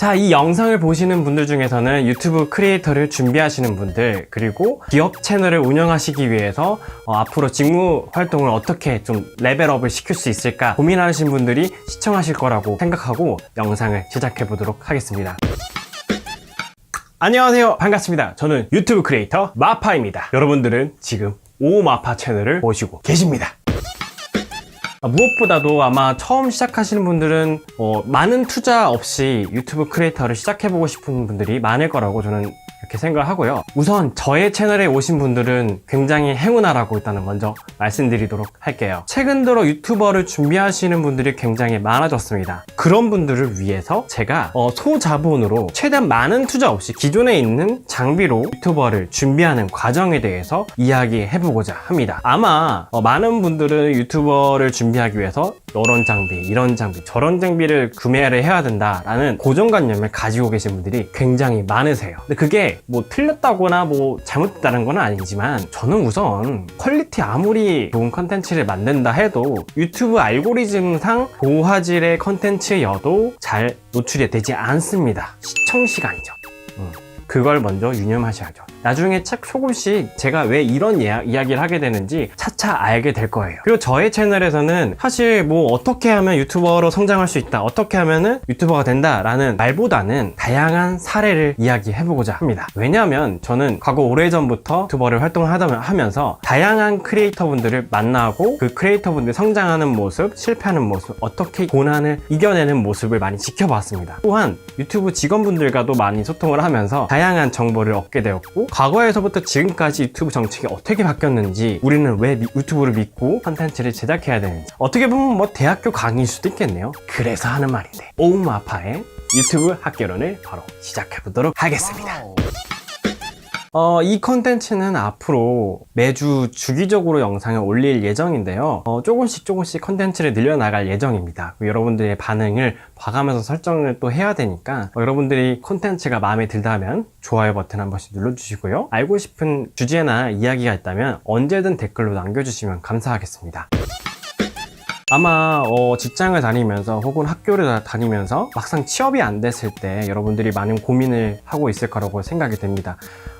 자, 이 영상을 보시는 분들 중에서는 유튜브 크리에이터를 준비하시는 분들, 그리고 기업 채널을 운영하시기 위해서 어, 앞으로 직무 활동을 어떻게 좀 레벨업을 시킬 수 있을까 고민하시는 분들이 시청하실 거라고 생각하고 영상을 시작해 보도록 하겠습니다. 안녕하세요. 반갑습니다. 저는 유튜브 크리에이터 마파입니다. 여러분들은 지금 오마파 채널을 보시고 계십니다. 아, 무엇보다도 아마 처음 시작하시는 분들은 어, 많은 투자 없이 유튜브 크리에이터를 시작해보고 싶은 분들이 많을 거라고 저는 이렇게 생각을 하고요. 우선 저의 채널에 오신 분들은 굉장히 행운아라고 일단은 먼저 말씀드리도록 할게요. 최근 들어 유튜버를 준비하시는 분들이 굉장히 많아졌습니다. 그런 분들을 위해서 제가 어, 소자본으로 최대한 많은 투자 없이 기존에 있는 장비로 유튜버를 준비하는 과정에 대해서 이야기해보고자 합니다. 아마 어, 많은 분들은 유튜버를 준비하기 위해서 이런 장비, 이런 장비, 저런 장비를 구매를 해야 된다라는 고정관념을 가지고 계신 분들이 굉장히 많으세요. 근데 그게 뭐 틀렸다거나 뭐 잘못됐다는 건 아니지만 저는 우선 퀄리티 아무리 좋은 컨텐츠를 만든다 해도 유튜브 알고리즘상 고화질의 컨텐츠여도 잘 노출이 되지 않습니다. 시청 시간이죠. 음, 그걸 먼저 유념하셔야죠. 나중에 책 조금씩 제가 왜 이런 이야, 이야기를 하게 되는지 차차 알게 될 거예요. 그리고 저의 채널에서는 사실 뭐 어떻게 하면 유튜버로 성장할 수 있다, 어떻게 하면은 유튜버가 된다라는 말보다는 다양한 사례를 이야기해보고자 합니다. 왜냐하면 저는 과거 오래전부터 유튜버를 활동을 하다 하면서 다양한 크리에이터 분들을 만나고 그 크리에이터 분들 성장하는 모습, 실패하는 모습, 어떻게 고난을 이겨내는 모습을 많이 지켜봤습니다. 또한 유튜브 직원분들과도 많이 소통을 하면서 다양한 정보를 얻게 되었고 과거에서부터 지금까지 유튜브 정책이 어떻게 바뀌었는지 우리는 왜 미- 유튜브를 믿고 컨텐츠를 제작해야 되는지 어떻게 보면 뭐 대학교 강의일 수도 있겠네요. 그래서 하는 말인데 오마파의 유튜브 학개론을 바로 시작해 보도록 하겠습니다. 어, 이 컨텐츠는 앞으로 매주 주기적으로 영상을 올릴 예정인데요. 어, 조금씩 조금씩 컨텐츠를 늘려나갈 예정입니다. 여러분들의 반응을 봐가면서 설정을 또 해야 되니까 어, 여러분들이 컨텐츠가 마음에 들다면 좋아요 버튼 한 번씩 눌러주시고요. 알고 싶은 주제나 이야기가 있다면 언제든 댓글로 남겨주시면 감사하겠습니다. 아마 어, 직장을 다니면서 혹은 학교를 다- 다니면서 막상 취업이 안 됐을 때 여러분들이 많은 고민을 하고 있을 거라고 생각이 됩니다.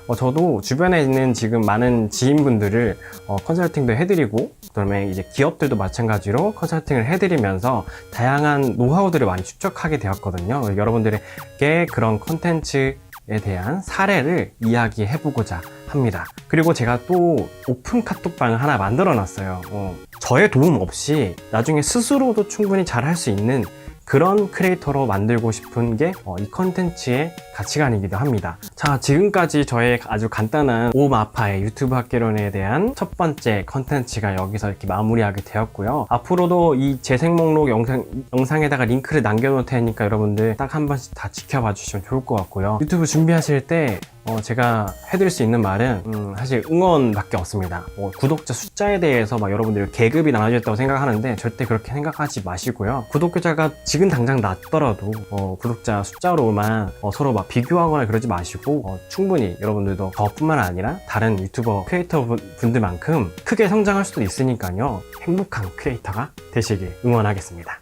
어, 저도 주변에 있는 지금 많은 지인분들을 어, 컨설팅도 해드리고 그다음에 이제 기업들도 마찬가지로 컨설팅을 해드리면서 다양한 노하우들을 많이 축적하게 되었거든요. 여러분들에게 그런 컨텐츠 에 대한 사례를 이야기해 보고자 합니다. 그리고 제가 또 오픈 카톡방을 하나 만들어 놨어요. 어, 저의 도움 없이 나중에 스스로도 충분히 잘 할 수 있는 그런 크리에이터로 만들고 싶은 게 이 컨텐츠의 가치관이기도 합니다. 자, 지금까지 저의 아주 간단한 오마파의 유튜브 학개론에 대한 첫 번째 컨텐츠가 여기서 이렇게 마무리하게 되었고요. 앞으로도 이 재생 목록 영상, 영상에다가 링크를 남겨놓을 테니까 여러분들 딱 한 번씩 다 지켜봐 주시면 좋을 것 같고요. 유튜브 준비하실 때 어, 제가 해드릴 수 있는 말은 음, 사실 응원밖에 없습니다. 뭐, 구독자 숫자에 대해서 막 여러분들 계급이 나눠졌다고 생각하는데 절대 그렇게 생각하지 마시고요. 구독자가 지금 당장 낮더라도 어, 구독자 숫자로만 어, 서로 막 비교하거나 그러지 마시고 어, 충분히 여러분들도 저뿐만 아니라 다른 유튜버 크리에이터 분- 분들만큼 크게 성장할 수도 있으니까요. 행복한 크리에이터가 되시길 응원하겠습니다.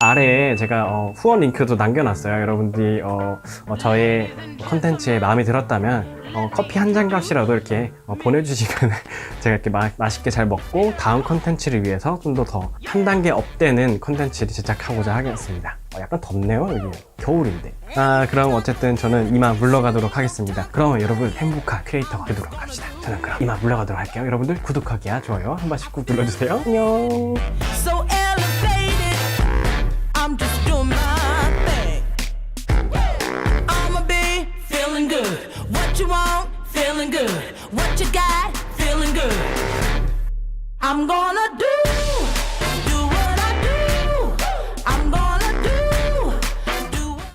아래에 제가 어, 후원 링크도 남겨놨어요. 여러분들이 어, 어, 저의 컨텐츠에 마음에 들었다면 어, 커피 한 잔 값이라도 이렇게 어, 보내주시면 제가 이렇게 마, 맛있게 잘 먹고 다음 컨텐츠를 위해서 좀 더 더 한 단계 업되는 컨텐츠를 제작하고자 하겠습니다. 어, 약간 덥네요. 여기 겨울인데. 아 그럼 어쨌든 저는 이만 물러가도록 하겠습니다. 그럼 여러분 행복한 크리에이터가 되도록 합시다. 저는 그럼 이만 물러가도록 할게요. 여러분들 구독하기와 좋아요 한 번씩 꾹 눌러주세요. 안녕. so. I'm gonna do